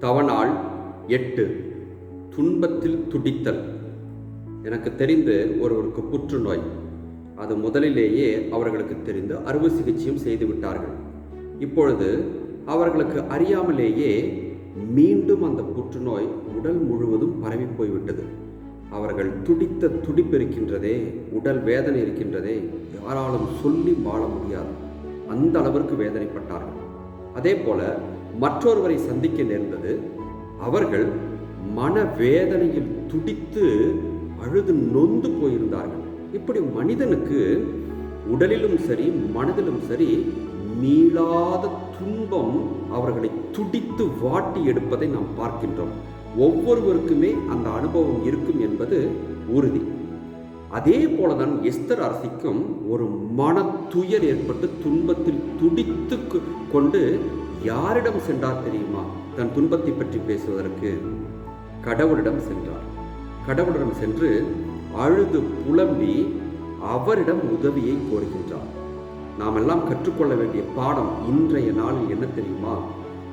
தவநாள் எட்டு. துன்பத்தில் துடித்தல். எனக்கு தெரிந்து ஒருவருக்கு புற்றுநோய். அது முதலிலேயே அவர்களுக்கு தெரிந்து அறுவை சிகிச்சையும் செய்து விட்டார்கள். இப்பொழுது அவர்களுக்கு அறியாமலேயே மீண்டும் அந்த புற்றுநோய் உடல் முழுவதும் பரவி போய்விட்டது. அவர்கள் துடித்த துடிப்பு இருக்கின்றதே உடல் வேதனை இருக்கின்றதே யாராலும் சொல்லி வாழ முடியாது. அந்த அளவிற்கு வேதனைப்பட்டார்கள். அதே போல மற்றொருவரை சந்திக்க நேர்ந்தது. அவர்கள் மன வேதனையில் துடித்து அழுது நொந்து போயிருந்தார்கள். இப்படி மனிதனுக்கு உடலிலும் சரி மனதிலும் சரி மீளாத துன்பம் அவர்களை துடித்து வாட்டி எடுப்பதை நாம் பார்க்கின்றோம். ஒவ்வொருவருக்குமே அந்த அனுபவம் இருக்கும் என்பது உறுதி. அதே போல தான் எஸ்தர் அரசிக்கும் ஒரு மன துயர் ஏற்பட்டு துன்பத்தில் துடித்து கொண்டு யாரிடம் சென்றார் தெரியுமா? தன் துன்பத்தை பற்றி பேசுவதற்கு கடவுளிடம் சென்றார். கடவுளிடம் சென்று அழுது புலம்பி அவரிடம் உதவியை கோருகின்றார். நாம் எல்லாம் கற்றுக்கொள்ள வேண்டிய பாடம் இன்றைய நாளில் என்ன தெரியுமா?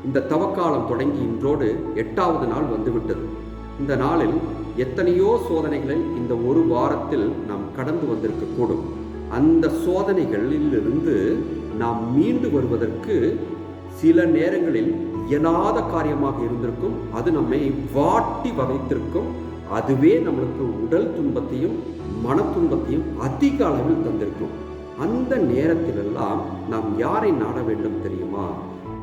இந்த தவக்காலம் தொடங்கி இன்றோடு எட்டாவது நாள் வந்துவிட்டது. இந்த நாளில் எத்தனையோ சோதனைகளை இந்த ஒரு வாரத்தில் நாம் கடந்து வந்திருக்கக்கூடும். அந்த சோதனைகளிலிருந்து நாம் மீண்டு வருவதற்கு சில நேரங்களில் இயலாத காரியமாக இருந்திருக்கும். அது நம்மை வாட்டி வகைத்திருக்கும் அதுவே நம்மளுக்கு உடல் துன்பத்தையும் மன துன்பத்தையும் அதிக அளவில் தந்திருக்கும். அந்த நேரத்திலெல்லாம் நாம் யாரை நாட வேண்டும் தெரியுமா?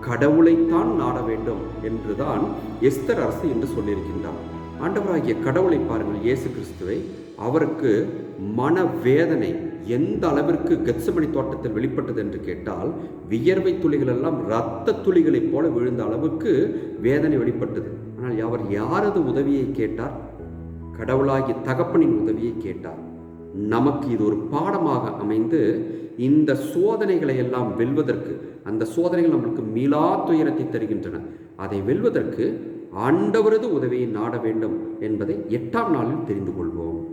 கடவுளைத்தான் நாட வேண்டும் என்றுதான் எஸ்தர் அரசு என்று சொல்லியிருக்கின்றார். ஆண்டவராகிய கடவுளை பாருங்கள் இயேசு கிறிஸ்துவை. அவருக்கு மனவேதனை எந்த அளவிற்கு கெத்சமணி தோட்டத்தில் வெளிப்பட்டது என்று கேட்டால் வியர்வை துளிகள் எல்லாம் இரத்த துளிகளைப் போல விழுந்த அளவுக்கு வேதனை வெளிப்பட்டது. ஆனால் அவர் யாரது உதவியை கேட்டார்? கடவுளாகிய தகப்பனின் உதவியை கேட்டார். நமக்கு இது ஒரு பாடமாக அமைந்து இந்த சோதனைகளை எல்லாம் வெல்வதற்கு அந்த சோதனைகள் நம்மளுக்கு மீளா துயரத்தை தருகின்றன. அதை வெல்வதற்கு ஆண்டவரது உதவியை நாட வேண்டும் என்பதை எட்டாம் நாளில் தெரிந்து கொள்வோம்.